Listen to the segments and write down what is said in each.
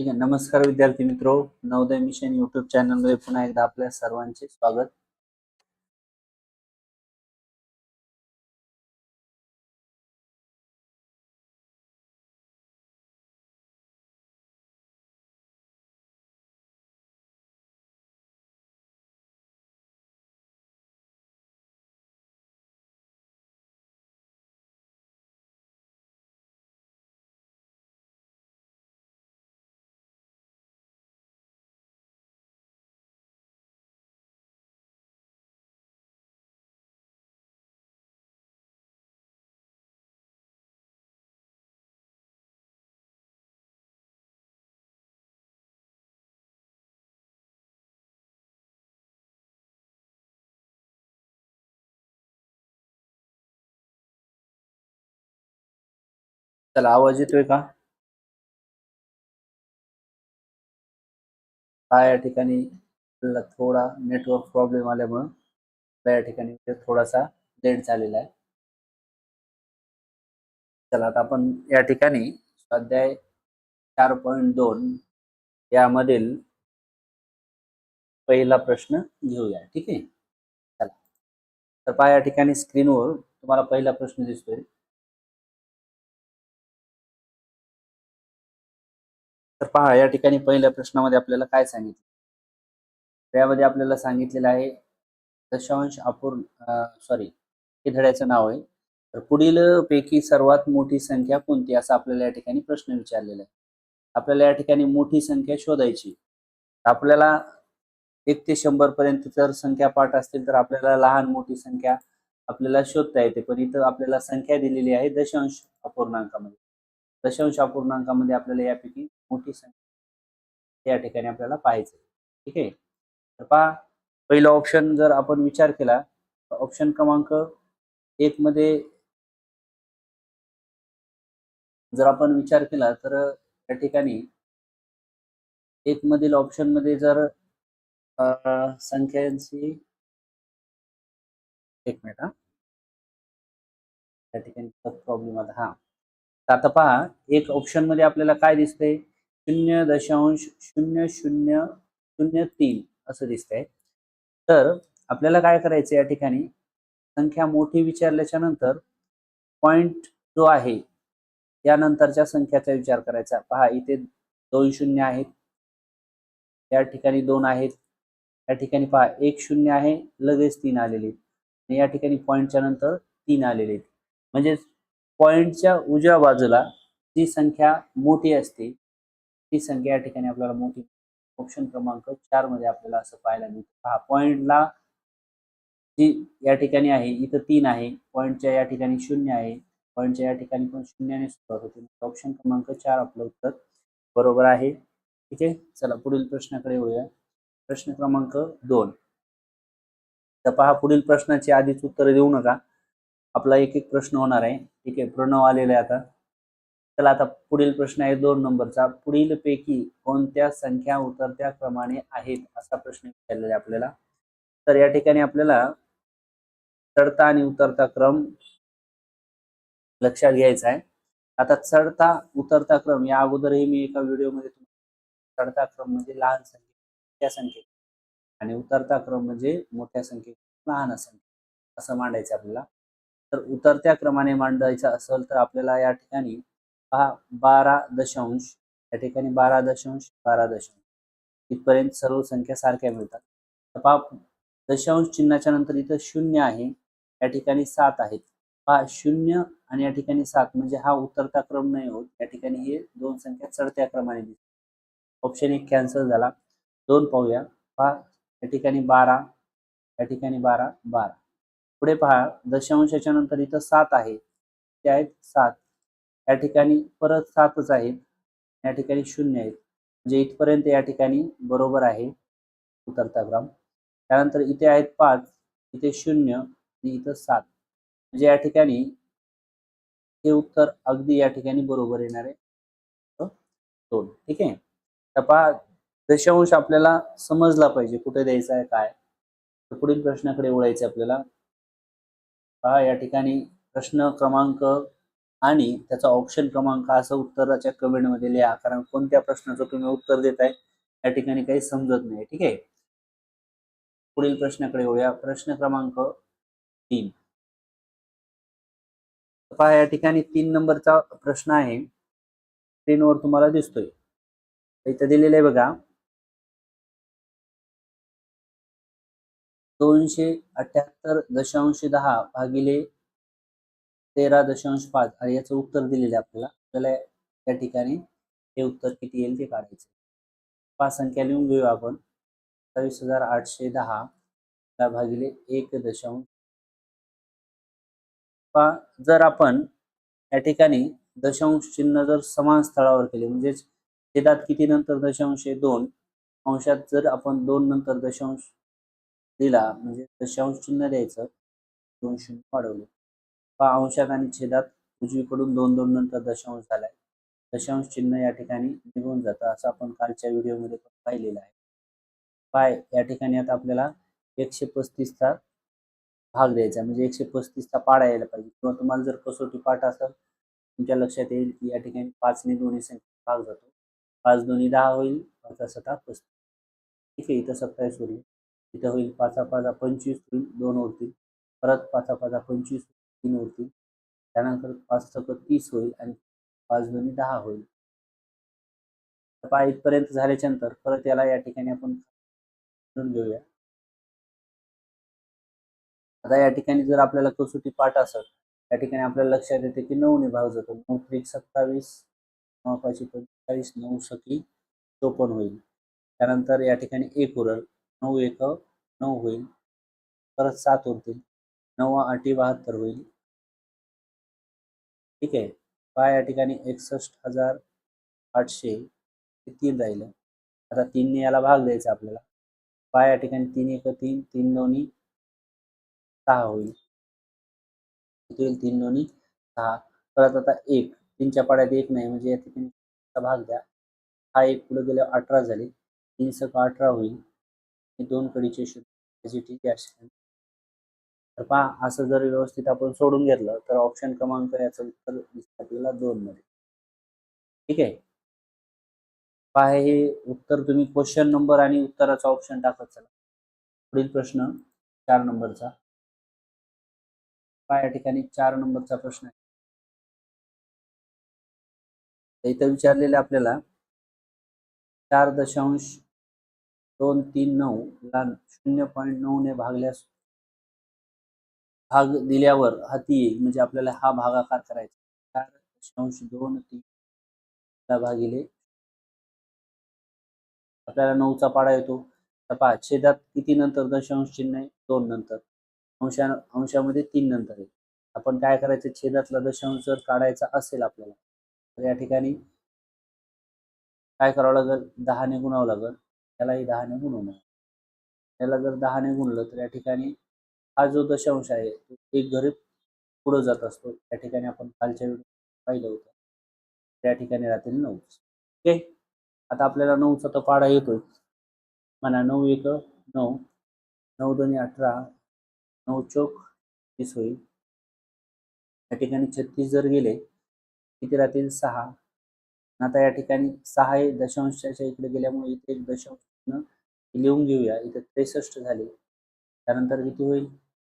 ठीक आहे. नमस्कार विद्यार्थी मित्रो. नवोदय मिशन युट्यूब चॅनलमध्ये पुन्हा एकदा आपल्या सर्वांचे स्वागत. चला आवाज येतोय का? हा या ठिकाणी आपल्याला थोडा नेटवर्क प्रॉब्लेम आल्यामुळं आपल्या या ठिकाणी म्हणजे थोडासा लेट झालेला आहे. चला आता आपण या ठिकाणी स्वाध्याय चार पॉईंट दोन यामधील पहिला प्रश्न घेऊया ठीक आहे? चला. तर पहा या ठिकाणी स्क्रीनवर तुम्हाला पहिला प्रश्न दिसतोय. तर पहा या ठिकाणी पहिल्या प्रश्नामध्ये आपल्याला काय सांगितलं? त्यामध्ये आपल्याला सांगितलेलं आहे दशांश अपूर्ण सॉरी हे धड्याचं नाव आहे. तर पुढील पैकी सर्वात मोठी संख्या कोणती? असा आपल्याला या ठिकाणी प्रश्न विचारलेला आहे. आपल्याला या ठिकाणी मोठी संख्या शोधायची आपल्याला एक ते शंभर पर्यंत जर संख्या पाठ असतील तर आपल्याला लहान मोठी संख्या आपल्याला शोधता येते. पण इथं आपल्याला संख्या दिलेली आहे दशांश अपूर्णांकामध्ये. दशांश अपूर्णांकामध्ये आपल्याला यापैकी मोठी संख्या या ठिकाणी आपल्याला पाहायचं ठीक आहे? तर पहा पहिला ऑप्शन जर आपण विचार केला तर ऑप्शन क्रमांक एक मध्ये जर आपण विचार केला तर या ठिकाणी एक मधील ऑप्शनमध्ये जर संख्यांची एक मिनिट हा. या ठिकाणी प्रॉब्लेम आता हा. आता पहा एक ऑप्शनमध्ये आपल्याला काय दिसतंय? शून्य दशांश शून्य शून्य शून्य तीन असं दिसतंय. तर आपल्याला काय करायचं या ठिकाणी? संख्या मोठी विचारल्याच्या नंतर पॉइंट जो आहे यानंतरच्या संख्याचा विचार करायचा. पहा इथे दोन शून्य आहेत. या ठिकाणी दोन आहेत. या ठिकाणी पहा एक शून्य आहे लगेच तीन आलेले आहेत. आणि या ठिकाणी पॉईंटच्या नंतर तीन आलेले आहेत. म्हणजेच पॉईंटच्या उजव्या बाजूला जी संख्या मोठी असते ती संख्या या ठिकाणी आपल्याला मोठी ऑप्शन क्रमांक चारमध्ये आपल्याला असं पाहायला मिळतं. पहा पॉईंटला जी या ठिकाणी आहे इथं तीन आहे. पॉईंटच्या या ठिकाणी शून्य आहे. पॉईंटच्या या ठिकाणी पण शून्याने सुरुवात होते. ऑप्शन क्रमांक चार आपलं उत्तर बरोबर आहे. ठीक आहे? चला पुढील प्रश्नाकडे येऊया. प्रश्न क्रमांक दोन. तर पहा पुढील प्रश्नाची आधीच उत्तर देऊ नका. आपला एक एक प्रश्न होणार आहे. ठीक आहे? प्रणव आलेला आहे आता. चला आता पुढील प्रश्न आहे दोन नंबरचा. पुढील पैकी कोणत्या संख्या उतरत्या क्रमाने आहेत असा प्रश्न विचारलेला आहे आपल्याला. तर या ठिकाणी आपल्याला चढता आणि उतरता क्रम लक्षात घ्यायचा आहे. आता चढता उतरता क्रम या अगोदरही मी एका व्हिडिओमध्ये चढता क्रम म्हणजे लहान संख्या मोठ्या संख्ये आणि उतरता क्रम म्हणजे मोठ्या संख्ये लहान संख्या असं मांडायचं आपल्याला. तर उतरत्या क्रमाने मांडायचं असेल तर आपल्याला या ठिकाणी पहा बारा दशांश या ठिकाणी बारा दशांश बारा दशांश. इथपर्यंत सर्व संख्या सारख्या मिळतात. तर पहा दशांश चिन्हाच्या नंतर इथं शून्य आहे या ठिकाणी सात आहेत. पहा शून्य आणि या ठिकाणी सात म्हणजे हा उतरता क्रम नाही होत. या ठिकाणी हे दोन संख्या चढत्या क्रमाने दिसतात. ऑप्शन एक कॅन्सल झाला. दोन पाहूया. पहा या ठिकाणी बारा या ठिकाणी बारा बारा. पुढे पहा दशांशाच्या नंतर इथं सात आहे. ते आहेत सात. या ठिकाणी परत सातच आहेत. या ठिकाणी शून्य आहेत. म्हणजे इथपर्यंत या ठिकाणी बरोबर आहे. उतरता क्रम त्यानंतर इथे आहेत पाच इथे शून्य आणि इथं सात. म्हणजे या ठिकाणी हे उत्तर अगदी या ठिकाणी बरोबर येणार आहे. दोन. ठीक आहे? तर पहा दशांश आपल्याला समजला पाहिजे कुठे द्यायचा आहे काय? तर पुढील प्रश्नाकडे वळायचे आपल्याला. पहा या ठिकाणी प्रश्न क्रमांक आणि त्याचा ऑप्शन क्रमांक असं उत्तराच्या कमेंटमध्ये लिहा कारण कोणत्या प्रश्नाचं तुम्ही उत्तर देताय या ठिकाणी काही समजत नाही ठीक आहे? पुढील प्रश्नाकडे येऊया प्रश्न क्रमांक तीन. पहा या ठिकाणी तीन नंबरचा प्रश्न आहे. स्क्रीनवर तुम्हाला दिसतोय. इथं दिलेलं आहे बघा. दोनशे अठ्याहत्तर दशांश दहा भागिले तेरा दशांश पाच. आणि याचं उत्तर दिलेलं आहे आपल्याला. आपल्याला या ठिकाणी हे उत्तर किती येईल ते काढायचं. पाच संख्या लिहून घेऊया आपण. सत्तावीस हजार आठशे दहा भागिले एक दशांश. जर आपण या ठिकाणी दशांश चिन्ह जर समान स्थळावर केले म्हणजेच छेदात किती नंतर दशांश आहे? दोन. अंशात जर आपण दोन नंतर दशांश दिला म्हणजे दशांश चिन्ह द्यायचं दोन शून्य वाढवलं. पहा अंशात आणि छेदात उजवीकडून दोन दोन नंतर दशांश झालाय. दशांश चिन्ह या ठिकाणी निघून जातं असं आपण कालच्या व्हिडिओमध्ये पण पाहिलेलं आहे. पाय या ठिकाणी आता आपल्याला एकशे पस्तीसचा भाग द्यायचा म्हणजे एकशे पस्तीसचा पाडा यायला पाहिजे. किंवा तुम्हाला जर कसोटी पाठ असेल तुमच्या लक्षात येईल की या ठिकाणी पाचने दोन्ही संख्या भाग जातो. पाच दोन्ही दहा होईल पाच सता पस्तीस. ठीक आहे इथं सत्तावीस होईल. इथं होईल पाचा पाचा पंचवीस होईल दोन होतील परत पाचा पाचा पंचवीस तीन होतील. त्यानंतर पाच सक तीस होईल आणि पाच दोन्ही दहा होईल. पा इथपर्यंत झाल्याच्यानंतर परत याला या ठिकाणी आपण घेऊया. आता या ठिकाणी जर आपल्याला कसोटी पाठ असेल या ठिकाणी आपल्याला लक्षात येते की नऊ ने भाग जातो नऊ त्रिक सत्तावीस नऊ पाचशे पंचेचाळीस नऊ सकी चोपन्न होईल. त्यानंतर या ठिकाणी एक उरल नऊ एक नऊ होईल. परत सात उरतील. नऊ आठी बहात्तर होईल. ठीक आहे. पाय या ठिकाणी एकसष्ट हजार आठशे तीन राहिलं. आता तीनने याला भाग द्यायचा आपल्याला. पाय या ठिकाणी तीन एक तीन तीन दोन्ही सहा होईल. किती होईल तीन दोन्ही सहा. परत आता एक. तीनच्या पाड्यात एक नाही म्हणजे या ठिकाणी भाग द्या. हा एक पुढे गेल्या अठरा झाले. तीन सक अठरा होईल. दोन कडीचे शुद्ध ठीक आहे तर पहा असं जर व्यवस्थित आपण सोडून घेतलं तर ऑप्शन क्रमांक याचं उत्तर आपल्याला दोन मध्ये ठीक आहे? पहा हे उत्तर तुम्ही क्वेश्चन नंबर आणि उत्तराचा ऑप्शन टाकत चला. पुढील प्रश्न चार नंबरचा पहा या ठिकाणी चार नंबरचा प्रश्न आहे. इथं विचारलेले आपल्याला चार दशांश दोन तीन नऊ ला शून्य पॉईंट नऊ ने भागल्यास भाग दिल्यावर हाती येईल. म्हणजे आपल्याला हा भागाकार करायचा चार दशांश दोन तीन. ला भागिले आपल्याला नऊचा पाडा येतो. तर छेदात किती नंतर? दशांश चिन्ह आहे. दोन नंतर. अंशा अंशामध्ये तीन नंतर आहे. आपण काय करायचं? छेदातला दशांश जर काढायचा असेल आपल्याला तर या ठिकाणी काय करावं लागेल? दहाने गुणावं लागेल. त्यालाही दहाने गुणवणार त्याला जर दहाने गुणलं तर या ठिकाणी हा जो दशांश आहे तो एक घरी पुढं जात असतो. त्या ठिकाणी आपण कालच्या वेळी पाहिलं होतं. त्या ठिकाणी राहतील नऊ ओके? आता आपल्याला नऊचा तर पाडा येतोय. म्हणा नऊ एक नऊ. नऊ दोन्ही अठरा. नऊ चौक तीस होईल. या ठिकाणी छत्तीस जर गेले किती राहतील? सहा. आता या ठिकाणी सहा हे दशांशाच्या इकडे गेल्यामुळे इथे एक दशांश लिहून घेऊया. इथे त्रेसष्ट झाले. त्यानंतर किती होईल?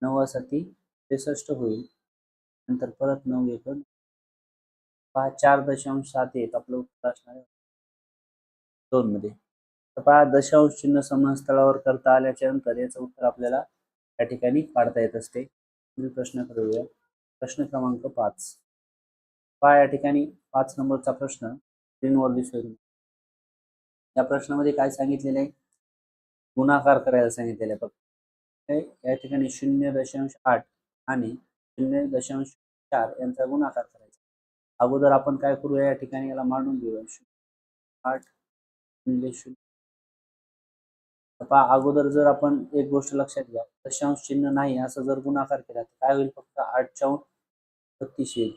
नवासाठी त्रेसष्ट होईल. नंतर परत नऊ एक पहा चार दशांश सात एक आपलं उत्तर असणार आहे. दोन मध्ये. तर पहा दशांश चिन्ह समान स्थळावर करता आल्याच्यानंतर याचं उत्तर आपल्याला या ठिकाणी काढता येत असते. प्रश्न करूया. प्रश्न क्रमांक पाच. पहा या ठिकाणी पाच नंबरचा प्रश्न स्क्रीनवर दिसतोय या प्रश्नामध्ये काय सांगितलेलं आहे? गुणाकार करायला सांगितलेलं आहे फक्त. या ठिकाणी शून्य दशांश आठ आणि शून्य दशांश चार यांचा गुणाकार करायचा. अगोदर आपण काय करूया? या ठिकाणी याला मांडून घेऊया शून्य आठ शून्य शून्य. पहा अगोदर जर आपण एक गोष्ट लक्षात घ्या. दशांश चिन्ह नाही असं जर गुणाकार केला तर काय होईल? फक्त आठच्या बत्तीस येईल.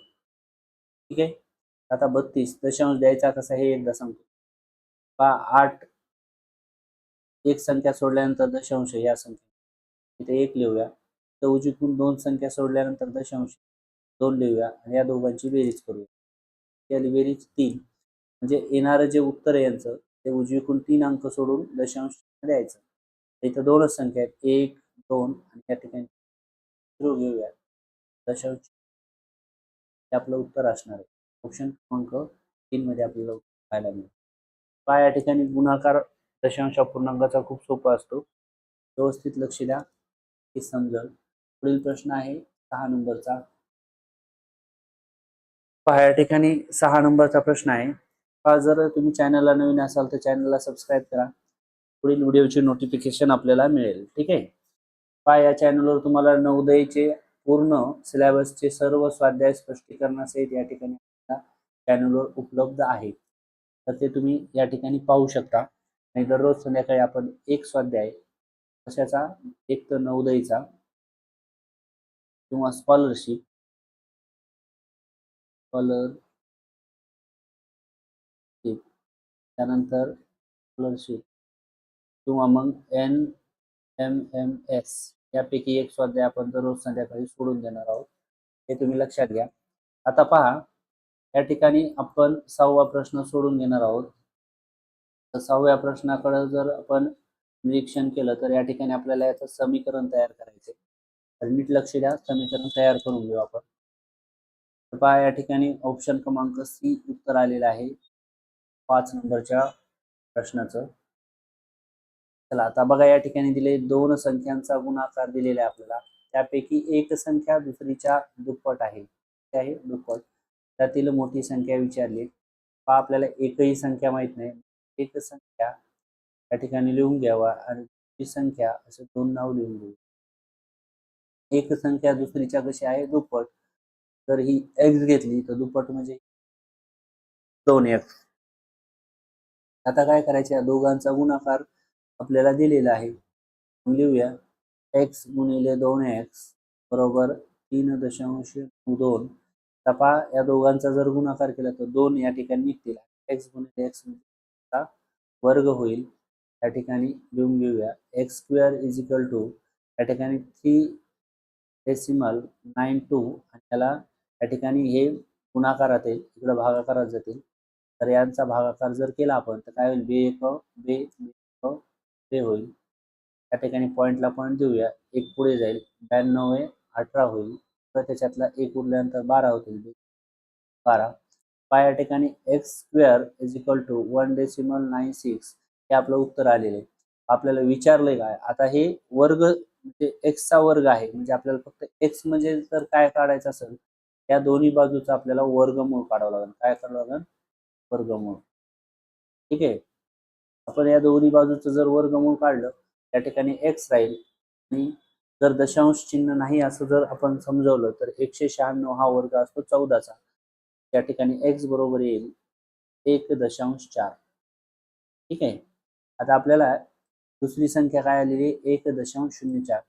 ठीक आहे? आता बत्तीस दशांश द्यायचा कसा हे एकदा सांगतो. पहा आठ एक संख्या सोडल्यानंतर दशांश या संख्या इथे एक लिहूया. तर दोन संख्या सोडल्यानंतर दशांश दोन लिहूया आणि या दोघांची बेरीज करूया. या बेरीज तीन. म्हणजे येणारं जे उत्तर आहे यांचं ते उजवीकडून तीन अंक सोडून दशांश द्यायचं. इथं दोनच संख्या आहेत. एक दोन आणि या ठिकाणी zero घेऊया. दशांश. हे आपलं उत्तर असणार आहे. ऑप्शन क्रमांक तीन मध्ये आपल्याला पाहायला मिळेल. पहा या ठिकाणी गुणाकार दशांश अपूर्णांकाचा खूप सोपा असतो. व्यवस्थित लक्ष द्या. हे समजल. पुढील प्रश्न आहे सहा नंबरचा. पहा या ठिकाणी सहा नंबरचा प्रश्न आहे. हा जर तुम्ही चॅनलला नवीन असाल तर चॅनलला सबस्क्राईब करा. पुढील व्हिडिओचे नोटिफिकेशन आपल्याला मिळेल. ठीक आहे? पहा या चॅनलवर तुम्हाला नवोदयचे पूर्ण सिलेबसचे सर्व स्वाध्याय स्पष्टीकरणासहित या ठिकाणी चॅनलवर उपलब्ध आहे. तर ते तुम्ही या ठिकाणी पाहू शकता. आणि दररोज संध्याकाळी आपण एक स्वाध्याय कशाचा? एक तर नवोदयचा किंवा स्कॉलरशिप स्कॉलरशिप त्यानंतर स्कॉलरशिप किंवा मग एन एम एम एस यापैकी एक स्वाध्याय आपण दररोज संध्याकाळी सोडून देणार आहोत. हे तुम्ही लक्षात घ्या. आता पहा या ठिकाणी आपण सहावा प्रश्न सोडून घेणार आहोत. तर सहाव्या प्रश्नाकडे जर आपण निरीक्षण केलं तर या ठिकाणी आपल्याला याचं समीकरण तयार करायचे तर नीट लक्ष द्या समीकरण तयार करून घेऊ आपण. तर पहा या ठिकाणी ऑप्शन क्रमांक सी उत्तर आलेलं आहे. पाच नंबरच्या प्रश्नाचं. चला आता बघा या ठिकाणी दिले दोन संख्यांचा गुणाकार दिलेला आहे आपल्याला. त्यापैकी एक संख्या दुसरीच्या दुप्पट आहे. ते आहे दुप्पट. त्यातील मोठी संख्या विचारली. पहा आपल्याला एकही संख्या माहीत नाही. एक संख्या या ठिकाणी लिहून घ्यावा आणि दुसरी संख्या असं दोन नाव लिहून घेऊ. एक संख्या दुसरीच्या कशी आहे? दुप्पट. तर ही एक्स घेतली तर दुप्पट म्हणजे दोन एक्स आता काय करायचे? दोघांचा गुणाकार आपल्याला दिलेला आहे. लिहूया. एक्स गुणिले दोन एक्स बरोबर तीन दशांश दोन. तपा या दोघांचा जर गुणाकार केला तर दोन या ठिकाणी निघतील. एक्स गुणिले एक्स म्हणजे वर्ग होईल. या ठिकाणी लिहून घेऊया. X square is equal to या ठिकाणी थ्री डेसिमल नाईन टू आणि त्याला या ठिकाणी हे गुणाकारात येईल इकडं भागाकारात जातील. तर यांचा भागाकार जर केला आपण तर काय होईल? बे एक बे एक बे होईल. या ठिकाणी पॉईंटला पॉईंट देऊया. एक पुढे जाईल. ब्याण्णव हे अठरा होईल. तर त्याच्यातला एक उरल्यानंतर बारा होतील. बारा. पाय या ठिकाणी x square is equal to one decimal nine six हे आपलं उत्तर आलेलं आहे. आपल्याला विचारलंय काय? आता हे वर्ग म्हणजे एक्सचा वर्ग आहे. म्हणजे आपल्याला फक्त एक्स म्हणजे जर काय काढायचं असेल या दोन्ही बाजूचा आपल्याला वर्गमूळ काढावं लागेल. काय करावं लागेल? वर्गमूळ. ठीक आहे? आपण या दोन्ही बाजूचं जर वर्गमूळ काढलं त्या ठिकाणी एक्स राहील आणि जर दशांश चिन्ह नाही असं जर आपण समजवलं तर एकशे शहाण्णव हा वर्ग असतो चौदाचा. त्या ठिकाणी एक्स बरोबर येईल एक दशांश चार. ठीक आहे? आता आपल्याला दुसरी संख्या काय आलेली? एक दशांश शून्य चार.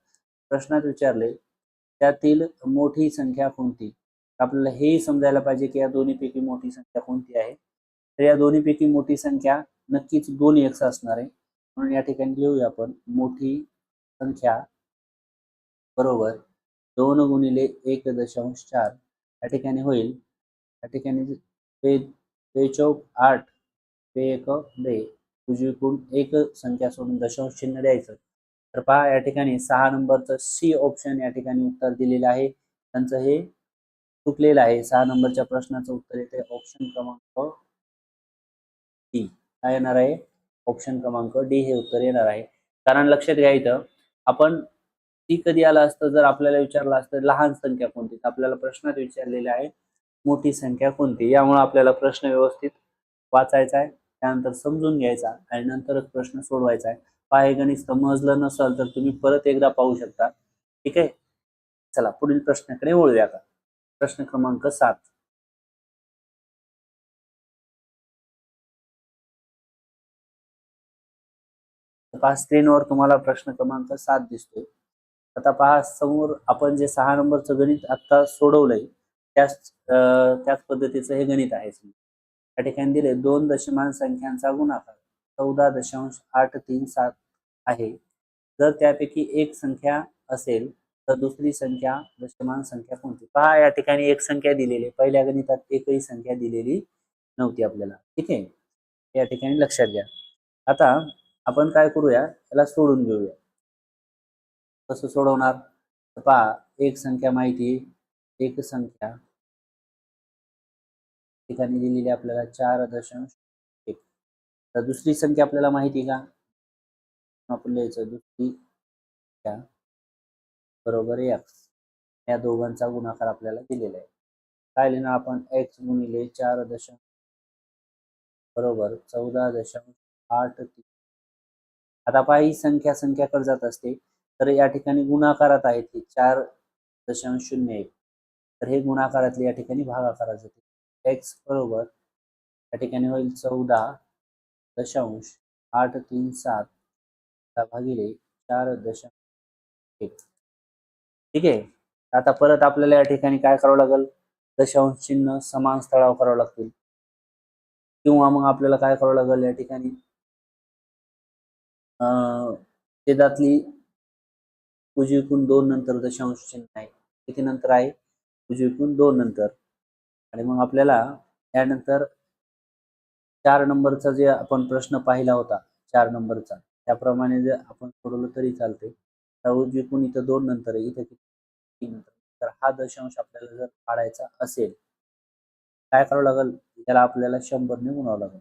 प्रश्नात विचारले त्यातील मोठी संख्या कोणती? आपल्याला हेही समजायला पाहिजे की या दोन्हीपैकी मोठी संख्या कोणती आहे? तर या दोन्हीपैकी मोठी संख्या नक्कीच दोन एक्स असणार आहे. म्हणून या ठिकाणी लिहूया आपण मोठी संख्या बरोबर दोन गुणिले एक दशांश चार. या ठिकाणी होईल या ठिकाणी बे बेचौक आठ बे एक बे. उजवीकडून एक संख्या सोडून दशांश चिन्ह द्यायचं. तर पहा या ठिकाणी सहा नंबरचं सी ऑप्शन या ठिकाणी उत्तर दिलेलं आहे. त्यांचं हे चुकलेलं आहे. सहा नंबरच्या प्रश्नाचं उत्तर येते ऑप्शन क्रमांक डी काय येणार आहे? ऑप्शन क्रमांक डी हे उत्तर येणार आहे. कारण लक्षात घ्या इथं आपण ती कधी आलं असतं? जर आपल्याला विचारलं असतं लहान संख्या कोणती? तर आपल्याला प्रश्नात विचारलेली आहे मोठी संख्या कोणती? यामुळे आपल्याला प्रश्न व्यवस्थित वाचायचा आहे. त्यानंतर समजून घ्यायचा आणि नंतरच प्रश्न सोडवायचा आहे. पाहे गणित समजलं नसेल तर तुम्ही परत एकदा पाहू शकता. ठीक आहे? चला पुढील प्रश्नाकडे वळूया का प्रश्न क्रमांक सात. पहा स्क्रीनवर तुम्हाला प्रश्न क्रमांक सात दिसतोय. आता पहा समोर आपण जे सहा नंबरचं गणित आता सोडवलंय त्याच त्याच पद्धतीचं हे गणित आहे. या ठिकाणी दिले दोन दशमान संख्यांचा गुणाकार. चौदा दशांश आठ तीन सात आहे. जर त्यापैकी एक संख्या असेल तर दुसरी संख्या दशमान संख्या कोणती? पहा या ठिकाणी एक संख्या दिलेली. पहिल्या गणितात एकही संख्या दिलेली नव्हती आपल्याला. ठीक आहे? या ठिकाणी लक्षात घ्या. आता आपण काय करूया? याला सोडून घेऊया. कसं सोडवणार? तर पहा एक संख्या माहिती एक संख्या ठिकाणी दिलेली आपल्याला चार दशांश एक. तर दुसरी संख्या आपल्याला माहिती आहे का? आपण लिहायचं दुसरी संख्या. बरोबर एक्स या दोघांचा गुणाकार आपल्याला दिलेला आहे. काय लिहिणार आपण? एक्स गुणिले चार दशांश. बरोबर चौदा दशांश आठ तीन. आता पहा ही संख्या संख्याकडे जात असते तर या ठिकाणी गुणाकारात आहेत ही चार दशांश शून्य एक. तर हे गुणाकारातले या ठिकाणी भागाकारात जाते. एक्स बरोबर या ठिकाणी होईल चौदा दशांश आठ तीन सात भागिले चार दशांश एक. ठीक आहे? आता परत आपल्याला या ठिकाणी काय करावं लागेल? दशांश चिन्ह समान स्थळावर करावं लागतील. किंवा मग आपल्याला काय करावं लागेल या ठिकाणी? अं, छेदातली उजवीकून दोन नंतर दशांश चिन्ह आहे. किती नंतर आहे? उजवीकून दोन नंतर. आणि मग आपल्याला त्यानंतर चार नंबरचा जे आपण प्रश्न पाहिला होता चार नंबरचा त्याप्रमाणे जर आपण सोडवलं तरी चालते त्या उजवीकून इथं दोन नंतर आहे इथं किती? तीन नंतर. तर हा दशांश आपल्याला जर काढायचा असेल काय करावं लागेल? त्याला आपल्याला शंभरने गुणावं लागेल.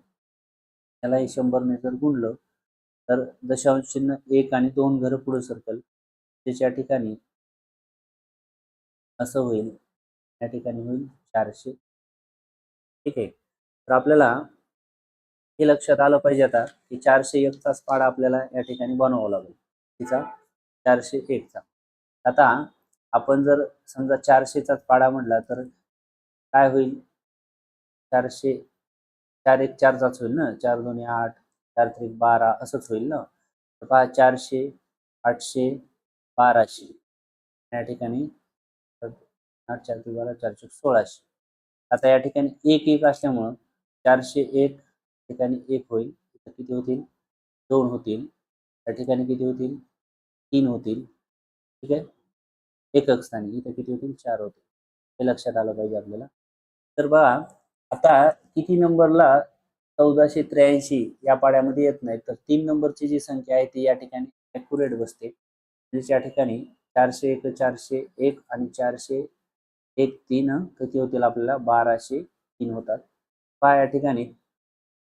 त्याला हे शंभरने जर गुणलं तर दशांश चिन्ह एक आणि दोन घर पुढे सरकल त्याच्या ठिकाणी असं होईल. या ठिकाणी होईल चारशे ठीक आहे. तर आपल्याला हे लक्षात आलं पाहिजे आता की चारशे एकचाच पाडा आपल्याला या ठिकाणी बनवावा लागेल. तिचा चारशे एकचा आता आपण जर समजा चारशेचाच पाडा म्हटला तर काय होईल? चारशे चार एक चारचाच होईल ना? चार दोन्ही आठ चार त्रिक बारा असंच होईल ना? तर पहा चारशे आठशे बाराशे. या ठिकाणी आठ चार त्रिक बारा चारशे सोळाशे. आता या ठिकाणी एक एक असल्यामुळं चारशे एक ठिकाणी एक होईल किती होतील? दोन होतील. या ठिकाणी किती होतील? तीन होतील. ठीक आहे? एकक स्थानी इथं किती होतील? चार होतील. हे लक्षात आलं पाहिजे आपल्याला. तर बघा आता किती नंबरला चौदाशे त्र्याऐंशी या पाड्यामध्ये येत नाही तर तीन नंबरची जी संख्या आहे ती या ठिकाणी ॲक्युरेट बसते. म्हणजे या ठिकाणी चारशे एक चारशे एक आणि चारशे एक तीन किती होतील आपल्याला बाराशे तीन होतात. पहा या ठिकाणी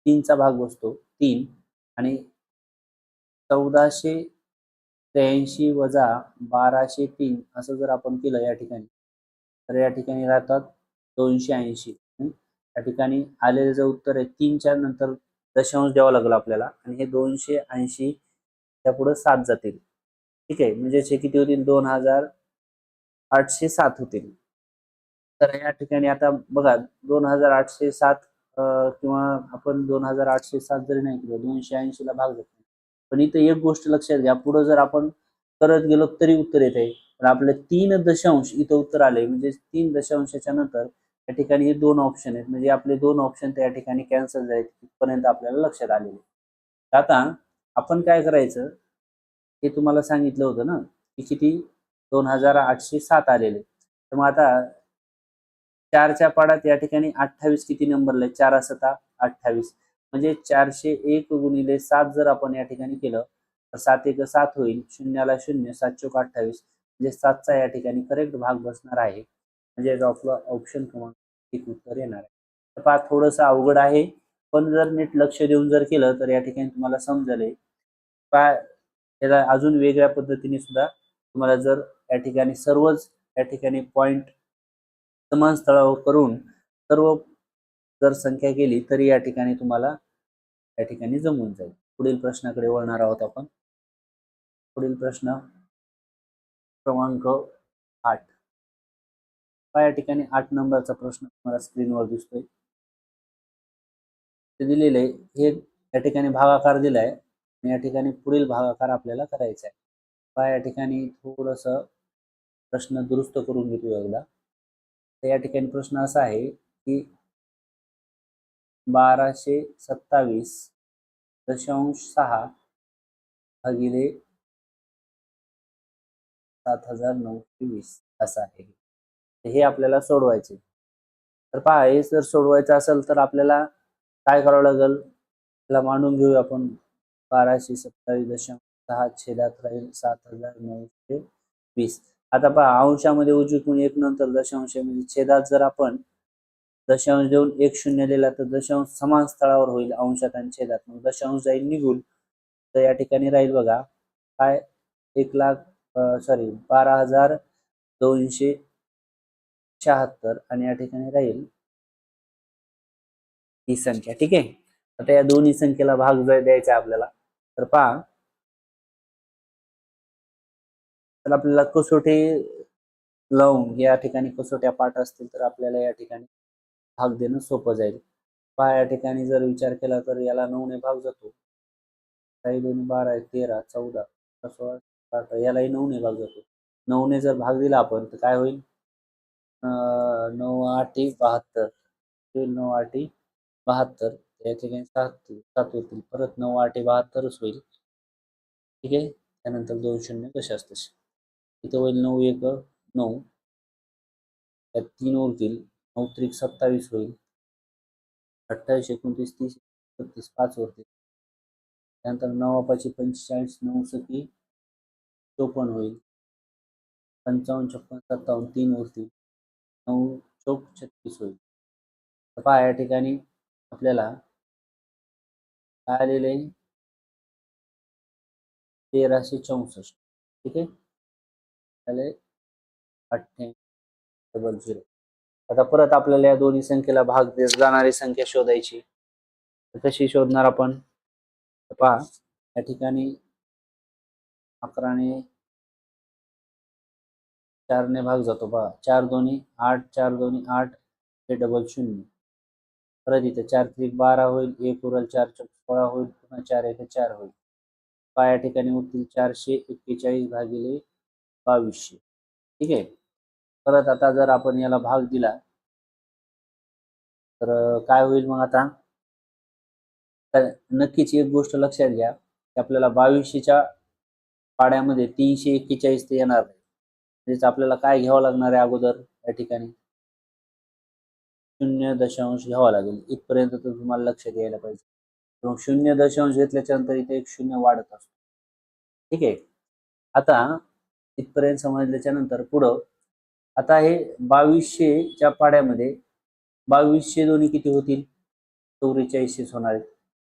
तीनचा भाग बसतो. तीन आणि चौदाशे त्र्याऐंशी वजा बाराशे तीन असं जर आपण केलं या ठिकाणी तर या ठिकाणी राहतात दोनशे ऐंशी या ठिकाणी आलेलं जे उत्तर आहे तीनच्या नंतर दशांश द्यावं लागलं आपल्याला आणि हे दोनशे ऐंशी त्या पुढे सात जातील. ठीक आहे? म्हणजे हे किती होतील? दोन हजार आठशे सात होतील. तर या ठिकाणी आता बघा दोन हजार आठशे सात किंवा आपण दोन हजार आठशे सात जरी नाही केलं दोनशे ऐंशी ला भाग जातो पण इथं एक गोष्ट लक्षात घ्या पुढे जर आपण करत गेलो तरी उत्तर येत आहे पण आपले तीन दशांश इथं उत्तर आले म्हणजे तीन दशांशाच्या नंतर या ठिकाणी हे दोन ऑप्शन आहेत. म्हणजे आपले दोन ऑप्शन त्या ठिकाणी कॅन्सल झाले तिथपर्यंत आपल्याला लक्षात आलेले आता आपण काय करायचं? हे तुम्हाला सांगितलं होतं ना की किती? दोन हजार आठशे सात आलेले. तर मग आता चारच्या पाडात या ठिकाणी अठ्ठावीस किती नंबरला आहे? चार सता अठ्ठावीस. म्हणजे चारशे एक गुणिले सात जर आपण या ठिकाणी केलं तर सात एक सात होईल. शून्याला शून्य सात चोक अठ्ठावीस. म्हणजे सातचा या ठिकाणी करेक्ट भाग बसणार आहे. म्हणजे याचा आपला ऑप्शन क्रमांक एक उत्तर येणार आहे. तर पहा थोडंसं अवघड आहे. पण जर नीट लक्ष देऊन जर केलं तर या ठिकाणी तुम्हाला समजले पहा याला अजून वेगळ्या पद्धतीने सुद्धा तुम्हाला जर या ठिकाणी सर्वच या ठिकाणी पॉईंट समान स्थळावर करून सर्व जर संख्या केली तरी या ठिकाणी तुम्हाला या ठिकाणी जमून जाईल. पुढील प्रश्नाकडे वळणार आहोत आपण. पुढील प्रश्न क्रमांक आठ. पहा या ठिकाणी आठ नंबरचा प्रश्न तुम्हाला स्क्रीनवर दिसतोय. ते दिलेले हे या ठिकाणी भागाकार दिलाय. आणि या ठिकाणी पुढील भागाकार आपल्याला करायचा आहे पहा या ठिकाणी थोडस प्रश्न दुरुस्त करून घेतो एकदा. तर या ठिकाणी प्रश्न असा आहे की बाराशे सत्तावीस दशांश सहा भागिले सात हजार नऊशे वीस असा आहे. हे आपल्याला सोडवायचे. तर पहा हे जर सोडवायचं असेल तर आपल्याला काय करावं लागेल? त्याला मांडून घेऊ आपण. बाराशे सत्तावीस दशांश सहा छेदात राहील सात हजार नऊशे वीस. आता पहा अंशामध्ये उजवीकडून एक नंतर दशांश म्हणजे छेदात जर आपण दशांश देऊन एक शून्य दिला तर दशांश समान स्थळावर होईल अंशात आणि छेदात. मग दशांश जाईल निघून तर या ठिकाणी राहील बघा काय? एक लाख सॉरी बारा हजार दोनशे शहात्तर आणि या ठिकाणी राहील ही संख्या ठीक आहे? आता या दोन्ही संख्येला भाग जर द्यायचा आपल्याला तर पहा तर आपल्याला कसोटी लावून या ठिकाणी कसोट्या पाठ असतील तर आपल्याला या ठिकाणी भाग देणं सोपं जाईल. पहा या ठिकाणी जर विचार केला तर याला नऊने भाग जातो. काही दोन बारा तेरा चौदा सोळा अठरा यालाही नऊने भाग जातो. नऊने जर भाग दिला आपण तर काय होईल? अं, नऊ आठी बहात्तर. नऊ आठी बहात्तर. या ठिकाणी सात सात होतील परत नऊ आठी बहात्तरच होईल. ठीक आहे? त्यानंतर दोन शून्य कसे असते इथं होईल नऊ एक नऊ. त्यात तीन उरतील नऊ त्रिक सत्तावीस होईल. अठ्ठावीस एकोणतीस तीस छत्तीस पाच होतील. त्यानंतर नऊ पाचशे पंचेचाळीस नऊ सकी चोपन्न होईल. पंचावन्न छप्पन सत्तावन्न तीन उरतील नऊ चौक छत्तीस होईल. तर पहा या ठिकाणी आपल्याला काय आलेलं आहे तेराशे चौसष्ट. ठीक आहे? झाले अठ्ठ्याऐंशी डबल झिरो आता परत आपल्याला या दोन्ही संख्येला भाग देत जाणारी संख्या शोधायची. कशी शोधणार आपण? पहा या ठिकाणी अकराने चारने भाग जातो. पहा चार दोन्ही आठ चार दोन्ही आठ हे डबल शून्य. परत इथे चार त्रिक बारा होईल एक उरल चार चौक सोळा होईल पुन्हा चार एक चार होईल. पहा या ठिकाणी उरतील चारशे एक्केचाळीस भागिले बावीसशे ठीक आहे? परत आता जर आपण याला भाग दिला तर काय होईल मग आता? नक्कीच एक गोष्ट लक्षात घ्या की आपल्याला बावीसशेच्या पाड्यामध्ये तीनशे एक्केचाळीस ते येणार नाही. म्हणजेच आपल्याला काय घ्यावं लागणार आहे अगोदर या ठिकाणी? शून्य दशांश घ्यावा लागेल. इथपर्यंत तर तुम्हाला लक्षात घ्यायला पाहिजे. मग शून्य दशांश घेतल्याच्या नंतर इथे एक शून्य वाढत असतो. ठीक आहे? आता इथपर्यंत समजल्याच्या नंतर पुढं. आता हे बावीसशेच्या पाड्यामध्ये बावीसशे दोन्ही किती होतील? चौवेचाळीसशेच होणार आहेत.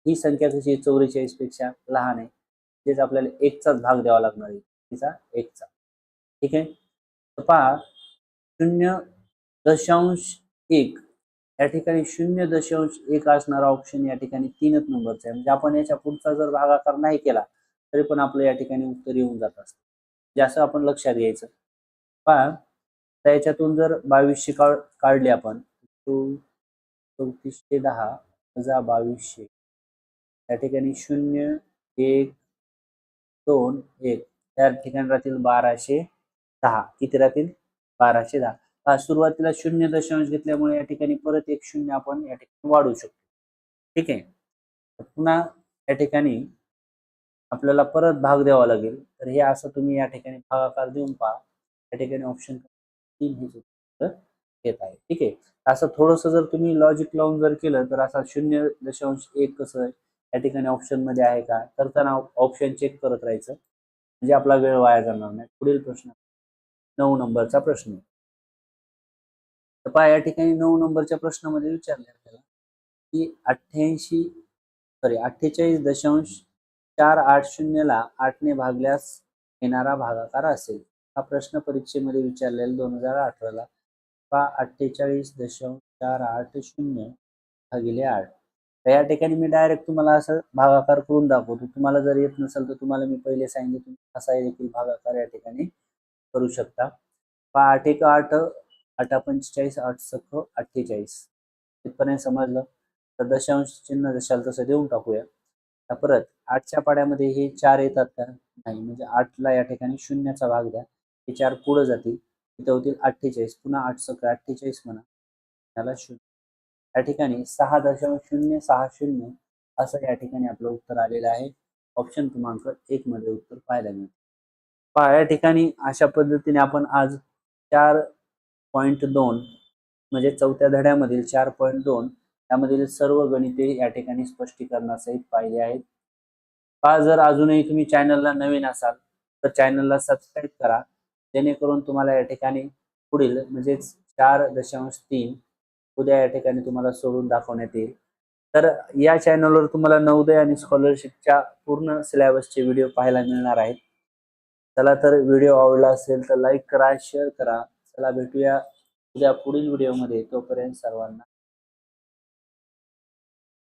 ही संख्या कशी आहे? चौवेचाळीसपेक्षा लहान आहे. तेच आपल्याला एकचाच भाग द्यावा लागणार आहे. तिचा एकचा. ठीक आहे? तर पहा शून्य दशांश एक. या ठिकाणी शून्य दशांश एक असणारा ऑप्शन या ठिकाणी तीनच नंबरचा आहे. म्हणजे आपण याच्या पुढचा जर भागाकार नाही केला तरी पण आपलं या ठिकाणी उत्तर येऊन जात असतं. जास्त आपण लक्षात घ्यायचं. पहा त्याच्यातून जर बावीसशे काढ काढले आपण चौतीसशे दहा वजा बावीसशे. या ठिकाणी शून्य एक दोन एक. त्या ठिकाणी राहतील बाराशे दहा. किती राहतील? बाराशे दहा. हा सुरुवातीला शून्य दशांश घेतल्यामुळे या ठिकाणी परत एक शून्य आपण या ठिकाणी वाढवू शकतो. ठीक आहे? पुन्हा या ठिकाणी आपल्याला परत भाग द्यावा लागेल. तर हे असं तुम्ही या ठिकाणी भागाकार देऊन पहा. या ठिकाणी ऑप्शन तीन हे उत्तर येत आहे. ठीक आहे? असं थोडस जर तुम्ही लॉजिक लावून जर केलं तर असा शून्य दशांश एक कसं आहे? या ठिकाणी ऑप्शनमध्ये आहे का? करताना ऑप्शन चेक करत राहायचं. म्हणजे आपला वेळ वाया जाणार नाही. पुढील प्रश्न. नऊ नंबरचा प्रश्न. तर पहा या ठिकाणी नऊ नंबरच्या प्रश्नामध्ये विचारले आपल्याला की अठ्ठ्याऐंशी सॉरी अठ्ठेचाळीस दशांश चार आठ शून्यला आठने भागल्यास येणारा भागाकार असेल. हा प्रश्न परीक्षेमध्ये विचारलेला दोन हजार अठराला पा अठ्ठेचाळीस दशांश चार आठ शून्य भागिले आठ. तर या ठिकाणी मी डायरेक्ट तुम्हाला असं भागाकार करून दाखवतो. तुम्हाला जर येत नसेल तर तुम्हाला मी पहिले सांगितले तुम्ही असा देखील भागाकार या ठिकाणी करू शकता. पहा आठ एक आठ आठ पंचेचाळीस आठ सख अठ्ठेचाळीस. इथपर्यंत समजलं? तर दशांश चिन्ह जशाल तसं देऊन टाकूया. परत आठच्या पाड्यामध्ये हे चार येतात का? नाही म्हणजे आठला या ठिकाणी शून्याचा भाग द्या. हे चार पुढे जातील. इथं होतील अठ्ठेचाळीस. पुन्हा आठ सक अठ्ठेचाळीस म्हणा. त्याला शून्य. या ठिकाणी सहा दशांश शून्य सहा शून्य असं या ठिकाणी आपलं उत्तर आलेलं आहे. ऑप्शन क्रमांक एक मध्ये उत्तर पाहायला मिळतं. पहा या ठिकाणी अशा पद्धतीने आपण आज चार पॉईंट दोन म्हणजे चौथ्या धड्यामधील चार पॉईंट दोन त्यामधील सर्व गणिते या ठिकाणी स्पष्टीकरणासहित पाहिले आहेत. पहा जर अजूनही तुम्ही चॅनलला नवीन असाल तर चॅनलला सबस्क्राईब करा. जेणेकरून तुम्हाला या ठिकाणी पुढील म्हणजेच चार दशांश तीन उद्या या ठिकाणी तुम्हाला सोडून दाखवण्यात येईल. तर या चॅनलवर तुम्हाला नवोदय आणि स्कॉलरशिपच्या पूर्ण सिलेबसचे व्हिडिओ पाहायला मिळणार आहेत. चला तर व्हिडिओ आवडला असेल तर लाईक करा शेअर करा. चला भेटूया उद्या पुढील व्हिडिओमध्ये तोपर्यंत सर्वांना